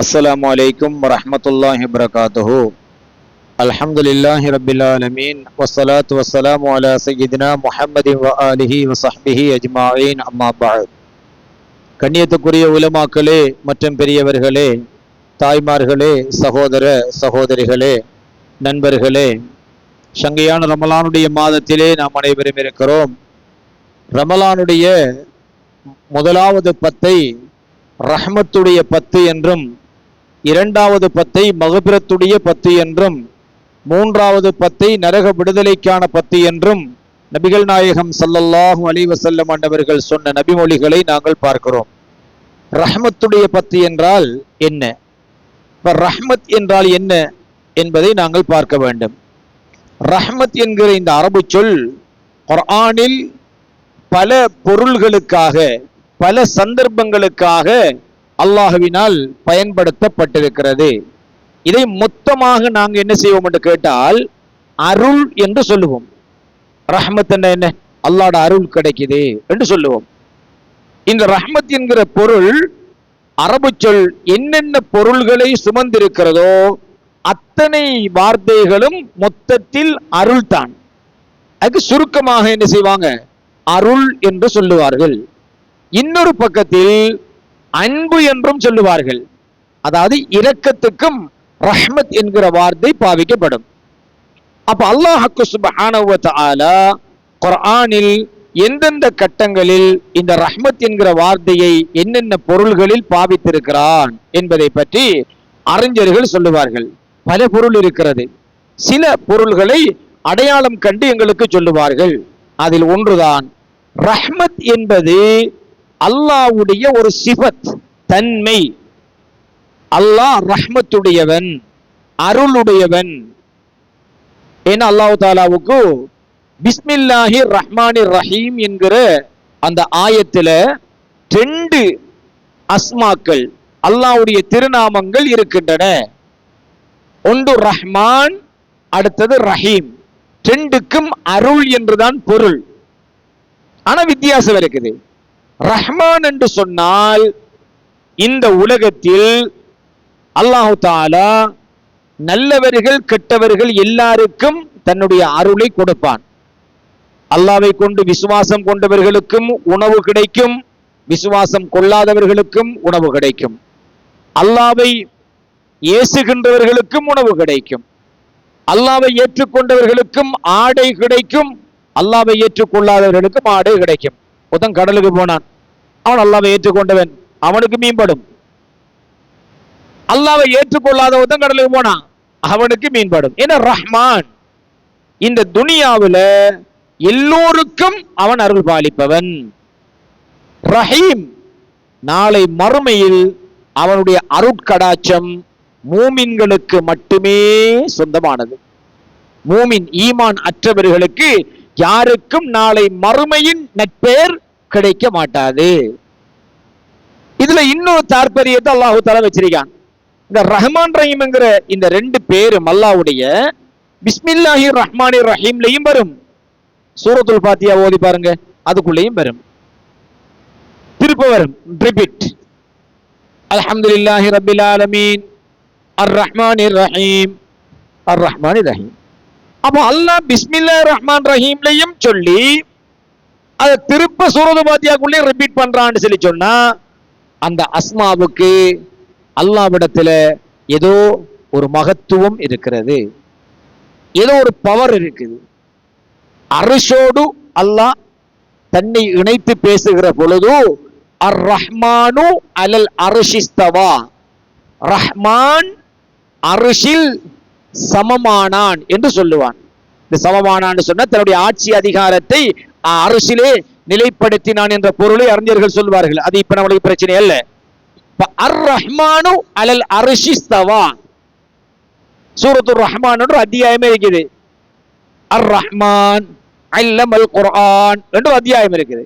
السلام عليكم ورحمة الله وبركاته الحمد لله رب العالمين والصلاة والسلام على سيدنا محمد وآله وصحبه أجمعين أما بعد கண்ணியத்துக்குரிய உலமாக்களே மற்றும் பெரியவர்களே தாய்மார்களே சகோதர சகோதரிகளே நண்பர்களே சங்கையான ரமலானுடைய மாதத்திலே நாம் அனைவரும் இருக்கிறோம் ரமலானுடைய முதலாவது பத்தை ரஹ்மத்துடைய பத்து என்றும் இரண்டாவது பத்தை மகபிரத்துடைய பத்து என்றும் மூன்றாவது பத்தை நரக விடுதலைக்கான பத்து என்றும் நபிகள் நாயகம் சல்லல்லாஹும் அலைஹி வஸல்லம் ஆண்டவர்கள் சொன்ன நபிமொழிகளை நாங்கள் பார்க்கிறோம். ரஹமத்துடைய பத்து என்றால் என்ன? இப்ப ரஹ்மத் என்றால் என்ன என்பதை நாங்கள் பார்க்க வேண்டும். ரஹ்மத் என்கிற இந்த அரபு சொல் குர்ஆனில் பல பொருள்களுக்காக பல சந்தர்ப்பங்களுக்காக அல்லாஹுவினால் பயன்படுத்தப்பட்டிருக்கிறது. இதை மொத்தமாக நாங்க என்ன செய்வோம் என்று கேட்டால் அருள் என்று சொல்லுவோம். ரஹ்மத் என்ன என்ன? அல்லாட அருள் கிடைக்குது என்று சொல்லுவோம். இந்த ரஹ்மத் என்கிற பொருள் அரபு சொல் என்னென்ன பொருள்களை சுமந்திருக்கிறதோ அத்தனை வார்த்தைகளும் மொத்தத்தில் அருள் தான் அதுக்கு சுருக்கமாக என்ன செய்வாங்க? அருள் என்று சொல்லுவார்கள். இன்னொரு பக்கத்தில் அன்பு என்றும் சொல்லுவார்கள். அதாவது இரக்கத்துக்கும் ரஹ்மத் என்கிற வார்த்தை பாவிக்கப்படும். அப்ப அல்லாஹ்க்கு சுப்ஹானஹு வ குர்ஆனில் எந்தெந்த கட்டங்களில் இந்த ரஹ்மத் என்கிற வார்த்தையை என்னென்ன பொருள்களில் பாவித்திருக்கிறான் என்பதை பற்றி அறிஞர்கள் சொல்லுவார்கள். பல பொருள் இருக்கிறது. சில பொருள்களை அடையாளம் கண்டு எங்களுக்கு சொல்லுவார்கள். அதில் ஒன்றுதான் ரஹ்மத் என்பது அல்லாஹ்வுடைய ஒரு சிபத் தன்மை. அல்லாஹ் ரஹ்மத்துடையவன் அருளுடையவன். ஏன்னா அல்லாஹு தாலாவுக்கு பிஸ்மில்லாஹி ரஹ்மானி ரஹீம் என்கிற அந்த ஆயத்துல ரெண்டு அஸ்மாக்கள் அல்லாஹ்வுடைய திருநாமங்கள் இருக்கின்றன. ஒன்று ரஹ்மான் அடுத்தது ரஹீம். ரெண்டுக்கும் அருள் என்றுதான் பொருள். ஆனா வித்தியாசம் இருக்குது. ரஹ்மான் என்று சொன்னால் இந்த உலகத்தில் அல்லாஹு தாலா நல்லவர்கள் கெட்டவர்கள் எல்லாருக்கும் தன்னுடைய அருளை கொடுப்பான். அல்லாவை கொண்டு விசுவாசம் கொண்டவர்களுக்கும் உணவு கிடைக்கும் விசுவாசம் கொள்ளாதவர்களுக்கும் உணவு கிடைக்கும். அல்லாவை ஏசுகின்றவர்களுக்கும் உணவு கிடைக்கும். அல்லாவை ஏற்றுக்கொண்டவர்களுக்கும் ஆடை கிடைக்கும் அல்லாவை ஏற்றுக்கொள்ளாதவர்களுக்கும் ஆடை கிடைக்கும். புதன் கடலுக்கு போனான். அவன் அல்லாவை ஏற்றுக்கொண்டவன். அவனுக்கு மீன்படும் அல்லாவை ஏற்றுக்கொள்ளாத ஒருத்தன் கடலுக்கு போனான் அவனுக்கு மீன்படும் ஏன்னா ரஹ்மான்? இந்த துனியாவில் எல்லோருக்கும் அவன் அருள் பாலிப்பவன். ரஹீம் நாளை மறுமையில் அவனுடைய அருட்கடாச்சம் மூமின்களுக்கு மட்டுமே சொந்தமானது. மூமின் ஈமான் அற்றவர்களுக்கு யாருக்கும் நாளை மறுமையின் நட்பெயர் கிடைக்க மாட்டாது. இதுல இன்னொரு தாற்பரியத்தை அல்லாஹு தலா வச்சிருக்கான். இந்த ரஹ்மான் ரஹீம்ங்கிற இந்த ரெண்டு பேரும் அல்லாஹ்வுடைய பிஸ்மில்லாஹி ரஹ்மானி ரஹீம்லையும் வரும். சூரத்துல் பாத்தியா ஓதி பாருங்க அதுக்குள்ளேயும் வரும். திருப்ப வரும். ரிப்பீட் அல்ஹம்துலில்லாஹி ரபில் ஆலமீன். அர் ரஹ்மானி ரஹீம். அர் ரஹ்மானி ரஹீம். அப்போ அல்லாஹ் பிஸ்மில்லா ரஹ்மான் ரஹீம்லையும் சொல்லி அதை திருப்ப சூரது பாத்தியாக்குள்ளே ரிப்பீட் பண்றான்னு சொல்லி சொன்னா அந்த அஸ்மாவுக்கு அல்லாவிடத்துல ஏதோ ஒரு மகத்துவம் இருக்கிறது. ஏதோ ஒரு பவர் இருக்குது. அரிசோடு அல்லாஹ் தன்னை இணைத்து பேசுகிற பொழுது அர் ரஹ்மானு அலல் அரிஷிஸ்தவா ரஹ்மான் அரிஷில் சமமானான் என்று சொல்லுவான். இந்த சமமானான்னு சொன்னா தன்னுடைய ஆட்சி அதிகாரத்தை அரசிலே நிலைப்படுத்தினான் என்ற பொருளை அறிஞர்கள் சொல்வார்கள். அது இப்ப நம்மளுக்கு பிரச்சனை அல்ல. அர் ரஹ்மானு அலல் அரிஷிஸ்தவா சூரத்துர் ரஹ்மான் என்று அத்தியாயமே இருக்குது. அர் ரஹ்மான் அல்லமல் குர்ஆன் என்று அத்தியாயம் இருக்குது.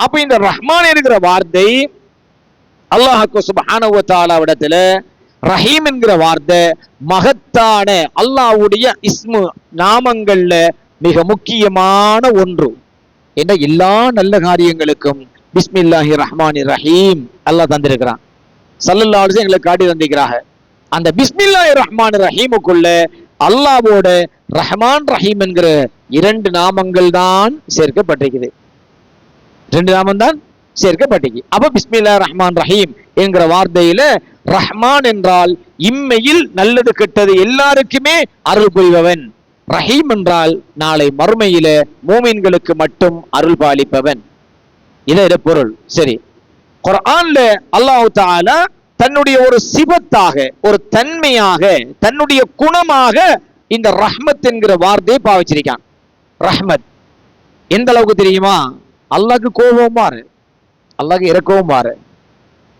அப்ப இந்த ரஹ்மான் என்கிற வார்த்தை அல்லாஹ்க்கு சுப்ஹானஹு வ ரஹீம் என்கிற வார்த்தை மகத்தான அல்லாஹ்வுடைய இஸ்மு நாமங்கள்ல மிக முக்கியமான ஒன்று. என்ற எல்லா நல்ல காரியங்களுக்கும் பிஸ்மில்லாஹி ரஹ்மான் ரஹீம் அல்லாஹ் தந்திருக்கிறான். சல்லல்லாஹு எங்களுக்கு காட்டி தந்திருக்கிறாங்க. அந்த பிஸ்மில்லாஹ் ரஹ்மான் ரஹீமுக்குள்ள அல்லாவோட ரஹ்மான் ரஹீம் என்கிற இரண்டு நாமங்கள் தான் சேர்க்கப்பட்டிருக்குது. ரெண்டு நாமம் தான் சேர்க்கப்பட்டிருக்கு. அப்ப பிஸ்மில்லா ரஹ்மான் ரஹீம் என்கிற வார்த்தையில ரஹ்மான் என்றால் இம்மையில் நல்லது கெட்டது எல்லாருக்குமே அருள் புரிபவன். ரஹீம் என்றால் நாளை மறுமையில மூமின்களுக்கு மட்டும் அருள் பாலிப்பவன் இதை பொருள். சரி. குரான்ல அல்லாஹு தாலா தன்னுடைய ஒரு சிபத்தாக ஒரு தன்மையாக தன்னுடைய குணமாக இந்த ரஹ்மத் என்கிற வார்த்தையை பாவிச்சிருக்கான். ரஹ்மத். எந்த அளவுக்கு தெரியுமா? அல்லாஹ்க்கு கோபம் மாறு. அல்லாஹ்க்கு இறக்கவும் மாறு.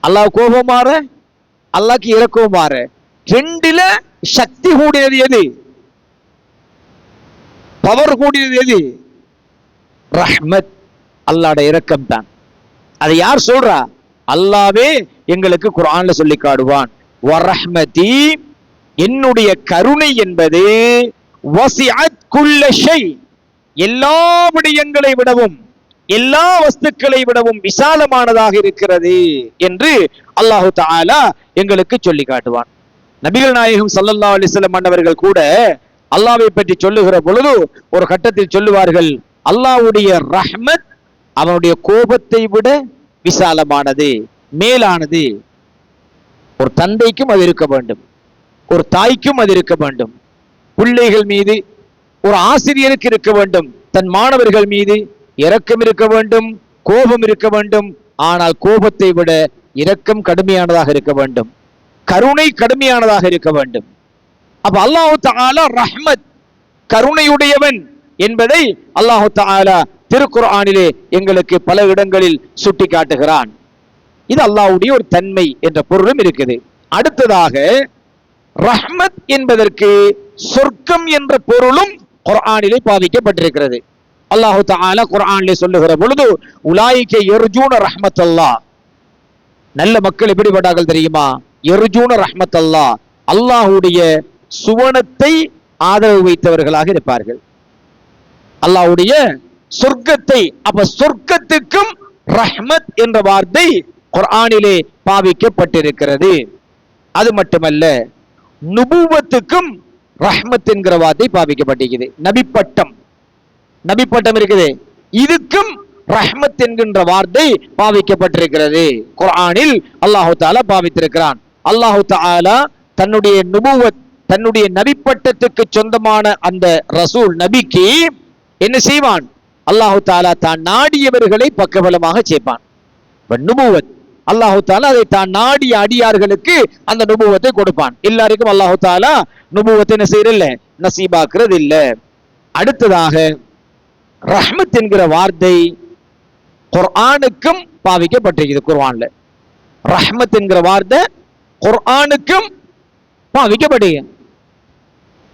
அல்லாஹ் கோபம் மாறு? அல்லாஹ்க்கு இறக்கவும் மாறு. ரெண்டுல சக்தி கூடியது எது? பவர் கூடியது எது? ரஹ்மத் அல்லாட இரக்கம் தான் அதை யார் சொல்றா? அல்லாவே எங்களுக்கு குரான்ல சொல்லி காடுவான் வரஹ்மதி என்னுடைய கருணை என்பது எல்லா விடயங்களை விடவும் எல்லா வஸ்துக்களை விடவும் விசாலமானதாக இருக்கிறது என்று அல்லாஹு தாலா எங்களுக்கு சொல்லி காட்டுவான். நபிகள் நாயகம் ஸல்லல்லாஹு அலிஸ்லம் மன்னவர்கள் கூட அல்லாவை பற்றி சொல்லுகிற பொழுது ஒரு கட்டத்தில் சொல்லுவார்கள் அல்லாவுடைய ரஹ்மத் அவனுடைய கோபத்தை விட விசாலமானது மேலானது. ஒரு தந்தைக்கும் அது இருக்க வேண்டும் ஒரு தாய்க்கும் அது இருக்க வேண்டும். பிள்ளைகள் மீது ஒரு ஆசிரியருக்கு இருக்க வேண்டும் தன் மாணவர்கள் மீது இரக்கம் இருக்க வேண்டும் கோபம் இருக்க வேண்டும். ஆனால் கோபத்தை விட இரக்கம் கடுமையானதாக இருக்க வேண்டும் கருணை கடுமையானதாக இருக்க வேண்டும். அப்ப அல்லாஹு தாலா ரஹ்மத் கருணையுடையவன் என்பதை அல்லாஹு தஆலா திருக்குர்ஆனிலே எங்களுக்கு பல இடங்களில் சுட்டி காட்டுகிறான் இது அல்லாஹுடைய ஒரு தன்மை என்ற பொருளும் இருக்குது. அடுத்ததாக ரஹ்மத் என்பதற்கு சொர்க்கம் என்ற பொருளும் குர்ஆனிலே பாதிக்கப்பட்டிருக்கிறது. அல்லாஹு தஆலா குர்ஆனிலே சொல்லுகிற பொழுது உலாய்க்க எர்ஜூன ரஹ்மத் அல்லாஹ் நல்ல மக்கள் எப்படிப்பட்டார்கள் தெரியுமா? எர்ஜூன ரஹ்மத் அல்லாஹ் அல்லாஹுடைய சுவனத்தை ஆதரவு வைத்தவர்களாக இருப்பார்கள். அல்லாவுடைய சொர்க்கத்தை அப்ப சொர்க்கத்துக்கும் ரஹ்மத் என்ற வார்த்தை குர்ஆனிலே பாவிக்கப்பட்டிருக்கிறது. அது மட்டுமல்ல நுபுவத்துக்கும் ரஹ்மத் என்கிற வார்த்தை பாவிக்கப்பட்டிருக்கிறது நபிப்பட்டம். நபிப்பட்டம் இருக்குது. இதுக்கும் ரஹ்மத் என்கின்ற வார்த்தை பாவிக்கப்பட்டிருக்கிறது. குர்ஆனில் அல்லாஹு தாலா பாவித்திருக்கிறான். அல்லாஹு தாலா தன்னுடைய நுபுவத் தன்னுடைய நபிப்பட்டத்துக்கு சொந்தமான அந்த ரசூல் நபிக்கு என்ன செய்வான்? அல்லாஹு தாலா தான் நாடியவர்களை பக்கபலமாக சேர்ப்பான். நுபுவத். அல்லாஹு தாலா அதை தான் நாடிய அடியார்களுக்கு அந்த நுபுவத்தை கொடுப்பான். எல்லாருக்கும் அல்லாஹு தாலா நுபுவத்தை என்ன செய்யறதில்ல நசீபாக்குறது இல்ல அடுத்ததாக ரஹ்மத் என்கிற வார்த்தை குர்ஆனுக்கும் பாவிக்கப்பட்டிருக்குது குர்ஆன்ல. ரஹ்மத் என்கிற வார்த்தை குர்ஆனுக்கும்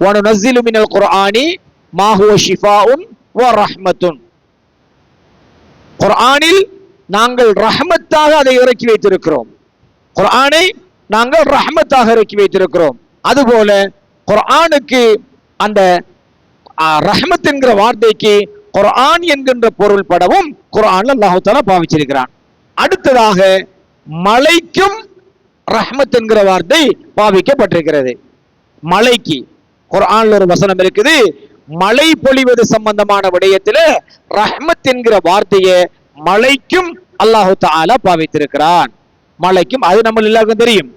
வனுனஸ்ஸிலு மினல் குர்ஆனி மா ஹுவ ஷிஃபாஉன் வ ரஹ்மத்துன் குர்ஆனில் நாங்கள் ரஹமத்தாக அதை இறக்கி வைத்திருக்கிறோம் குர்ஆனை நாங்கள் ரஹமத்தாக இறக்கி வைத்திருக்கிறோம் அதுபோல குர்ஆனுக்கு அந்த ரஹமத் என்கிற வார்த்தைக்கு குர்ஆன் என்கின்ற பொருள் படவும் குர்ஆன் அல்லாஹால பாவிச்சிருக்கிறான் அடுத்ததாக மலைக்கும் ரஹமத் என்கிற வார்த்தை பாவிக்கப்பட்டிருக்கிறது மலைக்கு குரான்ல ஒரு வசனம் இருக்குது. மழை பொழிவது சம்பந்தமான விடயத்துல ரஹ்மத் என்கிற வார்த்தையை மலைக்கும் அல்லாஹு தாலா பாவித்திருக்கிறான். மலைக்கும் அது நம்ம எல்லாருக்கும் தெரியும்.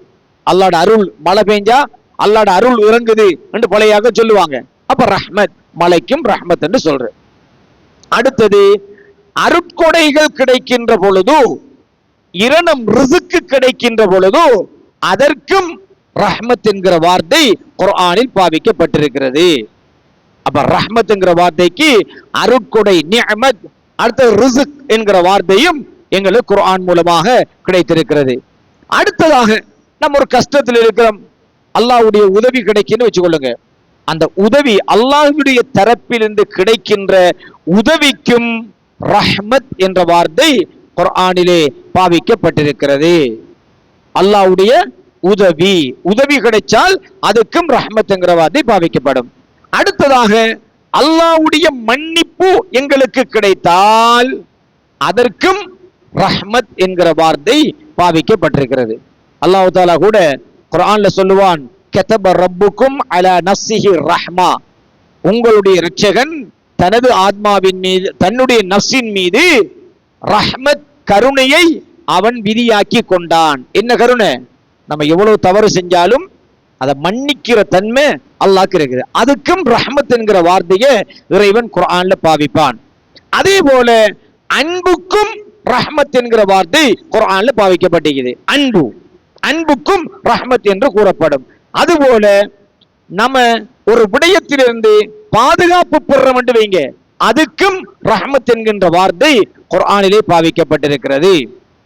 அல்லாட அருள் மழை பெஞ்சா அல்லாட அருள் இறங்குது என்று பழையாக சொல்லுவாங்க. அப்ப ரஹ்மத் மலைக்கும் ரஹ்மத் என்று சொல்ற. அடுத்தது அருட்கொடைகள் கிடைக்கின்ற பொழுது இரணம் ரிசுக்கு கிடைக்கின்ற பொழுது அதற்கும் ரஹ்மத் என்கிற வார்த்தை குர்ஆனில் பாவிக்கப்பட்டிருக்கிறது. அப்ப ரஹ்மத் என்கிற வார்த்தைக்கு அருட்கொடை நியமத் அடுத்த ரிசுக் என்கிற வார்த்தையும் எங்களுக்கு குர்ஆன் மூலமாக கிடைத்திருக்கிறது. அடுத்ததாக நம்ம ஒரு கஷ்டத்தில் இருக்கிறோம். அல்லாவுடைய உதவி கிடைக்குன்னு வச்சுக்கொள்ளுங்க. அந்த உதவி அல்லாஹுடைய தரப்பிலிருந்து கிடைக்கின்ற உதவிக்கும் ரஹ்மத் என்ற வார்த்தை குர்ஆனிலே பாவிக்கப்பட்டிருக்கிறது. அல்லாஹ்வுடைய உதவி உதவி கிடைச்சால் அதுக்கும் ரஹ்மத் வார்த்தை பாவிக்கப்படும். அடுத்ததாக அல்லாஹ்வுடைய மன்னிப்பு எங்களுக்கு கிடைத்தால் அதற்கும் ரஹ்மத் என்கிற வார்த்தை பாவிக்கப்பட்டிருக்கிறது. அல்லாஹ் தாலா கூட குரான்ல சொல்லுவான் கெத்தப ரப்புக்கும் அலா நசிஹி ரஹ்மா. உங்களுடைய ரட்சகன் தனது ஆத்மாவின் மீது தன்னுடைய நஃப்ஸின் மீது ரஹ்மத் கருணையை அவன் விதியாக்கி கொண்டான். என்ன கருணை? நம்ம எவ்வளவு தவறு செஞ்சாலும் அதை மன்னிக்கிற தன்மை அல்லாக்கு இருக்குது. அதுக்கும் ரஹமத் என்கிற வார்த்தையை இறைவன் குரான்ல பாவிப்பான். அதே போல அன்புக்கும் ரஹமத் என்கிற வார்த்தை குரான்ல பாவிக்கப்பட்டிருக்குது. அன்பு. அன்புக்கும் ரஹ்மத் என்று கூறப்படும். அதுபோல நம்ம ஒரு விடயத்திலிருந்து பாதுகாப்பு பெறோம் என்று வைங்க. அதுக்கும் ரஹமத் என்கின்ற வார்த்தை குரானிலே பாவிக்கப்பட்டிருக்கிறது.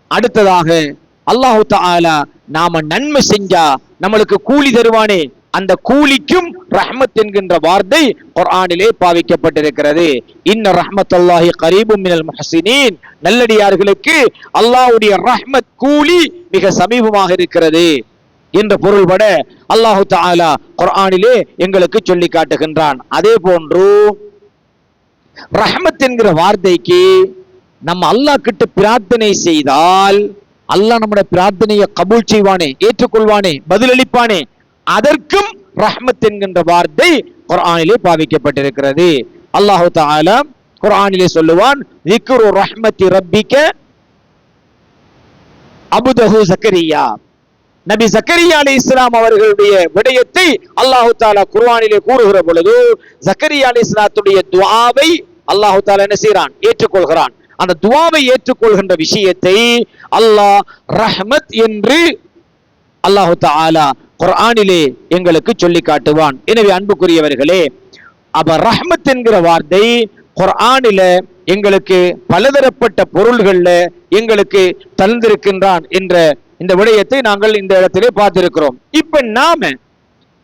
அடுத்ததாக அல்லாஹு தாலா நாம நன்மை செஞ்சா நம்மளுக்கு கூலி தருவானே. அந்த கூலிக்கும் ரஹ்மத் என்கின்ற வார்த்தை குர்ஆனிலே பாவிக்கப்பட்டிருக்கிறது. இன்ன ரஹ்மத்துல்லாஹி கரீபும் மினல் முஹ்சினீன். நல்லடியார்களுக்கு அல்லாஹ்வுடைய ரஹ்மத் கூலி மிக சமீபமாக இருக்கிறது என்ற பொருள்பட அல்லாஹு தஆலா குர்ஆனிலே எங்களுக்கு சொல்லி காட்டுகின்றான். அதே போன்று ரஹ்மத் என்கிற வார்த்தைக்கு நம்ம அல்லாஹ் கிட்ட பிரார்த்தனை செய்தால் அல்லாஹ் நம்முடைய பிரார்த்தனையை கபூல் செய்வானே ஏற்றுக்கொள்வானே பதிலளிப்பானே. அதற்கும் ரஹ்மத் என்கின்ற வார்த்தை குரானிலே பாவிக்கப்பட்டிருக்கிறது. அல்லாஹு தாலா குரானிலே சொல்லுவான் விக்ரு ரஹ்மத்தி ரப்பிக்க அபுதஹு சக்கரியா. நபி சக்கரியா அலி இஸ்லாம் அவர்களுடைய விடயத்தை அல்லாஹு தாலா குர்வானிலே கூறுகிற பொழுது சக்கரியா அலி இஸ்லாத்துடைய துவாவை அல்லாஹு தாலா என்ன செய்கிறான்? ஏற்றுக்கொள்கிறான். அந்த துவாவை ஏற்றுக்கொள்கின்ற விஷயத்தை அல்லாஹ் ரஹ்மத் என்று அல்லாஹு தாலா குர்ஆனிலே எங்களுக்கு சொல்லி காட்டுவான். எனவே அன்புக்குரியவர்களே அப்ப ரஹ்மத் என்கிற வார்த்தை குர்ஆனில எங்களுக்கு பலதரப்பட்ட பொருள்கள்ல எங்களுக்கு தந்திருக்கின்றான் என்ற இந்த விடயத்தை நாங்கள் இந்த இடத்திலே பார்த்திருக்கிறோம். இப்ப நாம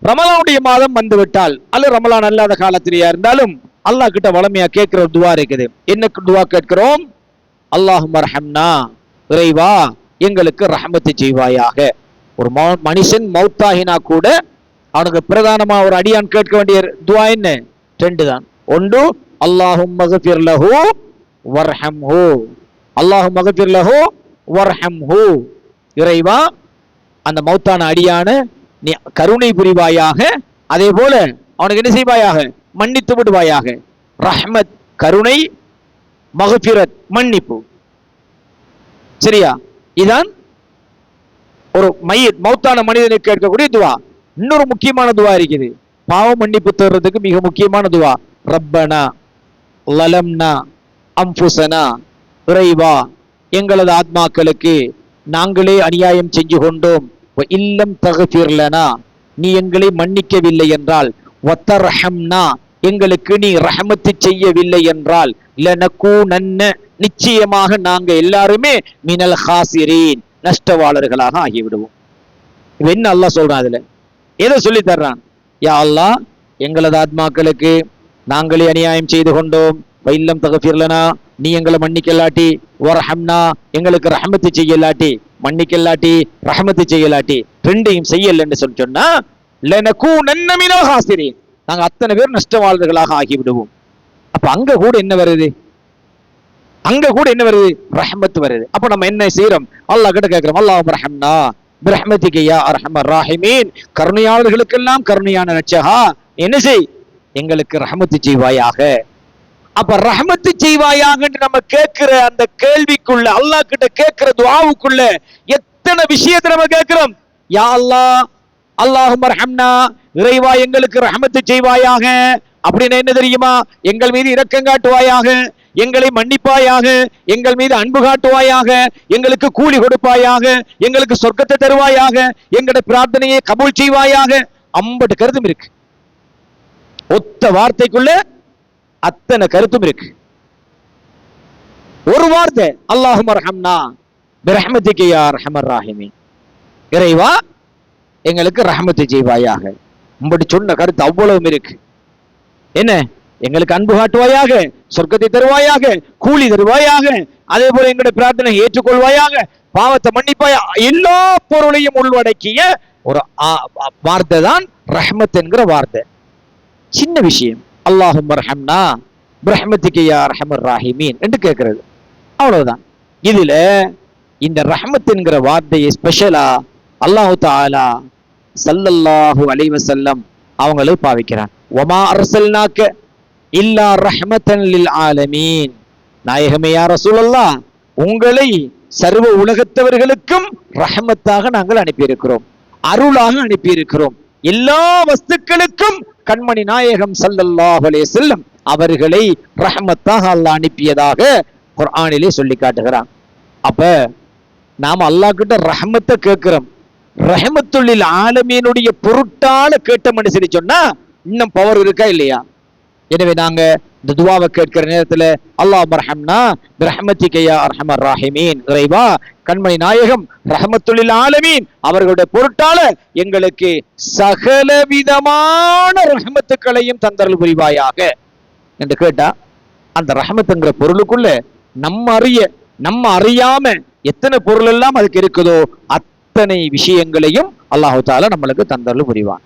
ரமலானுடைய மாதம் வந்துவிட்டால் அல்ல ரமலான் அல்லாத காலத்திலேயா இருந்தாலும் அல்லாஹ் கிட்ட வளமையா கேட்கிற ஒரு துவா இருக்குது. என்ன துவா கேட்கிறோம்? அல்லாஹும் ரஹம்னா இறைவா எங்களுக்கு ரஹமத்து செய்வாயாக. ஒரு மௌ- மனுஷன் மௌத்தாகினா கூட அவனுக்கு பிரதானமா ஒரு அடியான் கேட்க வேண்டிய துவா என்ன? ரெண்டு தான் ஒன்று அல்லாஹும் மகஃபிர் லஹு வர்ஹம்ஹு. அல்லாஹும் மகஃபிர் லஹு வர்ஹம்ஹு. இறைவா அந்த மௌத்தான அடியான நீ கருணை புரிவாயாக அதே போல அவனுக்கு என்ன செய்வாயாக? மன்னித்து விடுவாயாக. ரஹ்மத் கருணை மகுபிரத் மன்னிப்பு. சரியா? இதான் ஒரு மையத் மௌத்தான மனிதனுக்கு கேட்கக்கூடிய துவா. இன்னொரு முக்கியமான துவா இருக்குது. பாவம் மன்னிப்பு தருறதுக்கு மிக முக்கியமான துவா. ரப்பனா லலம்னா அம்புசனா இறைவா எங்களது ஆத்மாக்களுக்கு நாங்களே அநியாயம் செஞ்சு கொண்டோம். இல்லம் தகஃபிர்லனா நீ எங்களை மன்னிக்கவில்லை என்றால் வத்தர்ஹம்னா எங்களுக்கு நீ ரஹமத்து செய்யவில்லை என்றால் லனகூனன்ன நிச்சயமாக நாங்க எல்லாருமே மினல் ஹாசிரீன் நஷ்டவாளர்களாக ஆகிவிடுவோம். என்ன அல்லா சொல்றான் அதுல? ஏதோ சொல்லி தர்றான். யா அல்லாஹ் எங்களது ஆத்மாக்களுக்கு நாங்களே அநியாயம் செய்து கொண்டோம். வைல்லம் தகஃபிர்லனா நீ எங்களை மன்னிக்கலாட்டி வரஹம்னா எங்களுக்கு ரஹமத்து செய்யலாட்டி மன்னிக்கலாட்டி ரஹமத்து செய்யலாட்டி ரெண்டையும் செய்யலன்னு சொல்லி சொன்னா லனகூனன்ன மினல் ஹாசிரீன். நாங்க அத்தனை பேர் நஷ்டவாளர்களாக ஆகிவிடுவோம். அப்ப அங்க கூட என்ன வருது? அங்க கூட என்ன வருது? ரஹமத்து வருது. அப்ப நம்ம என்ன செய்யறோம் அல்லாஹ் கிட்ட கேட்குறோம் அல்லாஹ் ரஹம்னா பிரஹமதி யா அர்ஹமர் ராஹிமீன். கருணையாளர்களுக்கெல்லாம் கருணையான நச்சகா என்ன செய்? எங்களுக்கு ரஹமத்து செய்வாயாக. அப்ப ரஹமத்து செய்வாயாக நம்ம கேட்கிற அந்த கேள்விக்குள்ள அல்லாஹ் கிட்ட கேட்கிற துவாவுக்குள்ள எத்தனை விஷயத்தை நம்ம கேட்கிறோம் யா அல்லாஹ் அல்லாஹும் ரஹம்னா இறைவா எங்களுக்கு ரஹமத்து செய்வாயாக. அப்படின்னு என்ன தெரியுமா? எங்கள் மீது இரக்கம் காட்டுவாயாக எங்களை மன்னிப்பாயாக எங்கள் மீது அன்பு காட்டுவாயாக எங்களுக்கு கூலி கொடுப்பாயாக எங்களுக்கு சொர்க்கத்தை தருவாயாக எங்களோட பிரார்த்தனையை கபூல் செய்வாயாக. அம்பட்டு கருத்தும் இருக்கு. ஒத்த வார்த்தைக்குள்ள அத்தனை கருத்தும் இருக்கு. ஒரு வார்த்தை அல்லாஹும் ரஹம்னா பிரஹ்மதிக்கு ரஹமர் ராஹிமி இறைவா எங்களுக்கு ரஹமத்து செய்வாயாக. உங்கள்கிட்ட சொன்ன கருத்து அவ்வளவும் இருக்கு. என்ன? எங்களுக்கு அன்பு காட்டுவாயாக சொர்க்கத்தை தருவாயாக கூலி தருவாயாக அதே போல எங்களுடைய பிரார்த்தனை ஏற்றுக்கொள்வாயாக பாவத்தை மன்னிப்பாய்? எல்லா பொருளையும் உள்ளடக்கிய ஒரு வார்த்தை தான் ரஹ்மத் என்கிற வார்த்தை. சின்ன விஷயம். அல்லாஹும் ரஹம்னா பிரஹ்மத்திக்கு யா ரஹமர் ராஹிமீன் என்று கேட்கிறது. அவ்வளவுதான். இதுல இந்த ரஹ்மத் என்கிற வார்த்தையை ஸ்பெஷலா அல்லாஹு தாலா சல்லல்லாஹு அலைவசல்லம் அவங்களை பாவிக்கிறான். ஒமா அரசல்னாக்க இல்லா லில் ஆலமீன். நாயகமே உங்களை சர்வ உலகத்தவர்களுக்கும் ரஹமத்தாக நாங்கள் அனுப்பியிருக்கிறோம். அருளாக அனுப்பியிருக்கிறோம். எல்லா வஸ்துக்களுக்கும் கண்மணி நாயகம் ஸல்லல்லாஹு அலே செல்லம் அவர்களை ரஹமத்தாக அல்லாஹ் அனுப்பியதாக குர்ஆனிலே சொல்லி காட்டுகிறான். அப்ப நாம அல்லாஹ் கிட்ட ரஹமத்தை கேட்கிறோம். ரஹமத்துள்ளில் ஆலமீனுடைய பொருட்டால கேட்ட மனுஷனு சொன்னா இன்னும் பவர் இருக்கா இல்லையா? எனவே நாங்க இந்த துவாவை கேட்கிற நேரத்துல அல்லாஹ் மர்ஹம்னா பிரஹமத்திகையா அர்ஹமர் ராஹிமீன். இறைவா கண்மணி நாயகம் ரஹமத்துள்ளில் ஆலமீன் அவர்களுடைய பொருட்டால எங்களுக்கு சகல விதமான ரஹமத்துக்களையும் தந்தரல் புரிவாயாக. என்று கேட்டா அந்த ரஹமத்துங்கிற பொருளுக்குள்ள நம்ம அறிய நம்ம அறியாம எத்தனை பொருள் எல்லாம் அதுக்கு இருக்குதோ அத்தனை விஷயங்களையும் அல்லாஹு தாலா நம்மளுக்கு தந்தரல் புரிவான்.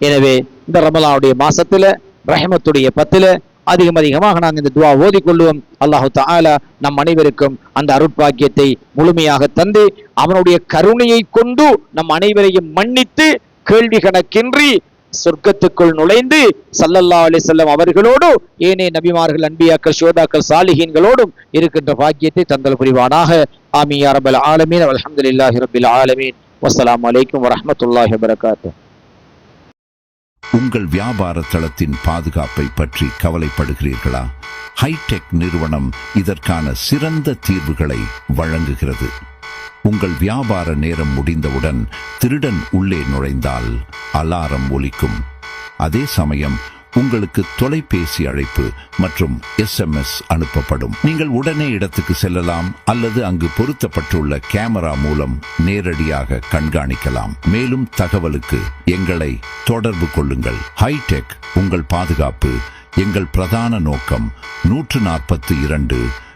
எனவே இந்த ரமலாவுடைய மாசத்துல ரஹமத்துடைய பத்துல அதிகம் அதிகமாக நாங்கள் இந்த துவா ஓதிக்கொள்வோம் அல்லாஹு தாலா நம் அனைவருக்கும் அந்த அருட்பாக்கியத்தை முழுமையாக தந்து அவனுடைய கருணையை கொண்டு நம் அனைவரையும் மன்னித்து கேள்வி கணக்கின்றி சொர்க்கத்துக்குள் நுழைந்து சல்லல்லா அலி செல்லம் அவர்களோடு ஏனே நபிமார்கள் அன்பியாக்கள் சோதாக்கள் சாலிஹீன்களோடும் இருக்கின்ற பாக்கியத்தை தந்தல் புரிவானாக. ஆமியா ரபல் ரப்பல் ஆலமீன். அல்ஹம்துலில்லாஹி ரபில் ஆலமீன். வசலாம் அலைக்கும் வரமத்துல்லாஹி வரகாத்து உங்கள் வியாபார தளத்தின் பாதுகாப்பை பற்றி கவலைப்படுகிறீர்களா? ஹைடெக் நிறுவனம் இதற்கான சிறந்த தீர்வுகளை வழங்குகிறது. உங்கள் வியாபார நேரம் முடிந்தவுடன் திருடன் உள்ளே நுழைந்தால் அலாரம் ஒலிக்கும். அதே சமயம் உங்களுக்கு தொலைபேசி அழைப்பு மற்றும் எஸ்எம்எஸ் அனுப்பப்படும். நீங்கள் உடனே இடத்துக்கு செல்லலாம் அல்லது அங்கு பொருத்தப்பட்டுள்ள கேமரா மூலம் நேரடியாக கண்காணிக்கலாம். மேலும் தகவலுக்கு எங்களை தொடர்பு கொள்ளுங்கள். ஹைடெக் உங்கள் பாதுகாப்பு எங்கள் பிரதான நோக்கம் நூற்று நாற்பத்தி இரண்டு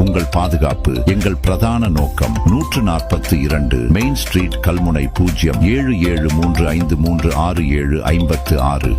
உங்கள் பாதுகாப்பு. எங்கள் பிரதான நோக்கம் நூற்று நாற்பத்தி இரண்டு மெயின் ஸ்ட்ரீட் கல்முனை பூஜ்ஜியம் ஏழு ஏழு மூன்று ஐந்து மூன்று ஆறு ஏழு ஐம்பத்து ஆறு.